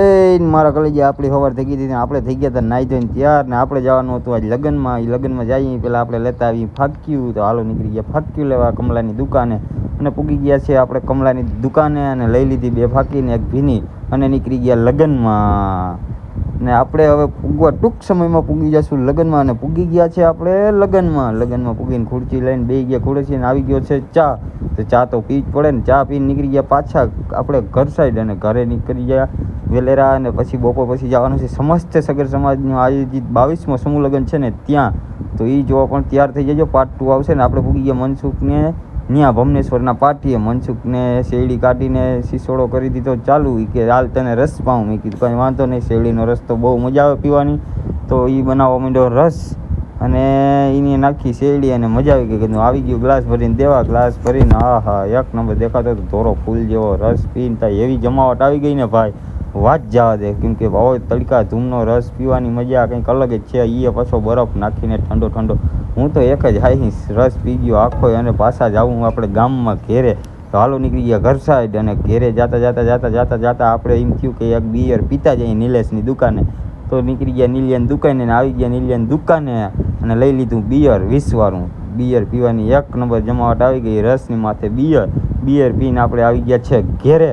એ મારા કલેજી આપણી સવાર થઈ ગઈ હતી આપણે થઈ ગયા હતા નાઈ ધોઈને તૈયાર ને આપણે જવાનું હતું આજ લગ્નમાં. એ લગ્નમાં જઈએ પહેલાં આપણે લેતા આવી ફાક્યું, તો હાલો નીકળી ગયા ફાક્યું લેવા કમલાની દુકાને. અને પૂગી ગયા છે આપણે કમલાની દુકાને અને લઈ લીધી બે ફાકીને એક ભીની અને નીકળી ગયા લગ્નમાં. ને આપણે હવે પૂગવા ટૂંક સમયમાં પૂગી જશું લગ્નમાં અને પૂગી ગયા છે આપણે લગ્નમાં. લગ્નમાં પૂગીને ખુરચી લઈને બે ગયા ખુરચી ને આવી ગયો છે ચા. તો ચા તો પી જ પડે ને, ચા પીને નીકળી ગયા પાછા આપણે ઘર સાઈડ અને ઘરે નીકળી ગયા વેલેરા અને પછી બપોર પછી જવાનું છે સમસ્ત સગર સમાજનું આયોજિત બાવીસમો સમૂહ લગ્ન છે ને ત્યાં. તો એ જોવા પણ તૈયાર થઈ જજો પાર્ટ ટુ આવશે ને આપણે પૂગી ગયા મનસુખને ત્યાં ભમનેશ્વરના પાટીએ મનસુખને શેરડી કાઢીને સિસોડો કરી દીધો ચાલુ કે હાલ તને રસ પાઉં. મેં કીધું, કંઈ વાંધો નહીં, શેરડીનો રસ તો બહુ મજા આવે પીવાની. તો એ બનાવવા માંડ્યો રસ. અને એની નાખી શેરડી અને મજા આવી ગઈ કીધું આવી ગયું ગ્લાસ ભરીને, દેવા ગ્લાસ ભરીને હા હા એક નંબર દેખાતો તો ધોરો ફૂલ જેવો રસ પીને ત્યાં એવી જમાવટ આવી ગઈ ને ભાઈ. વાત જવા દે, કેમ કે ભાવ તડકા ધૂમનો રસ પીવાની મજા કંઈક અલગ જ છે. એ પાછો બરફ નાખીને ઠંડો ઠંડો. હું તો એક જ હાઈ રસ પી ગયો આખો અને પાછા જાઉં આપણે ગામમાં ઘેરે. તો હાલો નીકળી ગયા ઘર સાઈડ અને ઘેરે જાતા જાતા જાતા જાતા જાતા આપણે એમ થયું કે એક બિયર પીતા જઈએ નિલેશની દુકાને. તો નીકળી ગયા નીલિયાની દુકાને આવી ગયા નીલિયાની દુકાને. અને લઈ લીધું બિયર વીસવાળું બિયર પીવાની એક નંબર જમાવટ આવી ગઈ રસની માથે બિયર. બિયર પીને આપણે આવી ગયા છે ઘેરે.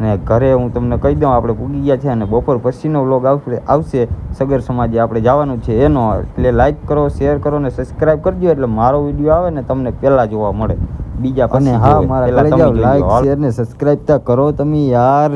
ને ઘરે હું તમને કહી દઉં આપણે પૂગી ગયા છે અને બપોર પછીનો વ્લોગ આવશે આવશે. સગર સમાજે આપણે જવાનું છે એનો એટલે લાઇક કરો શેર કરો ને સબસ્ક્રાઈબ કરજો એટલે મારો વીડિયો આવે ને તમને પહેલાં જોવા મળે. બીજા અને હા મારા પહેલા કલેજા તમે જોઈ લો. લાઈક હાલો. શેર ને સબસ્ક્રાઇબ તા કરો તમે યાર.